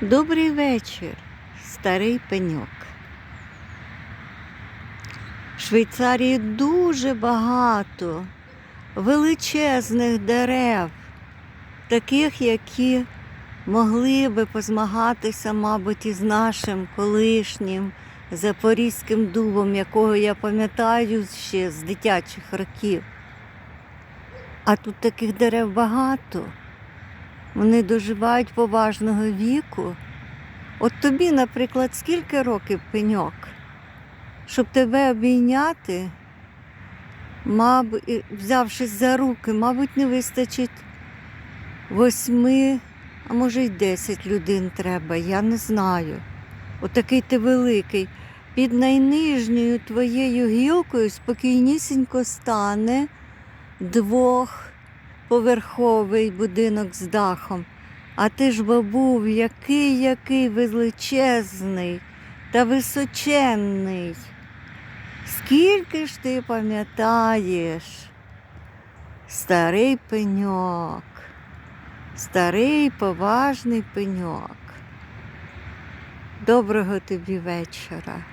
Добрий вечір, старий пеньок. В Швейцарії дуже багато величезних дерев, таких, які могли би позмагатися, мабуть, із нашим колишнім запорізьким дубом, якого я пам'ятаю ще з дитячих років. А тут таких дерев багато. Вони доживають поважного віку. От тобі, наприклад, скільки років пеньок? Щоб тебе обійняти, мабуть, взявшись за руки, мабуть, не вистачить восьми, а може й десять людей треба, я не знаю. Отакий ти великий. Під найнижньою твоєю гілкою спокійнісінько стане двохповерховий будинок з дахом. А ти ж бо був який який величезний та височенний. Скільки ж ти пам'ятаєш? Старий пеньок, старий поважний пеньок. Доброго тобі вечора.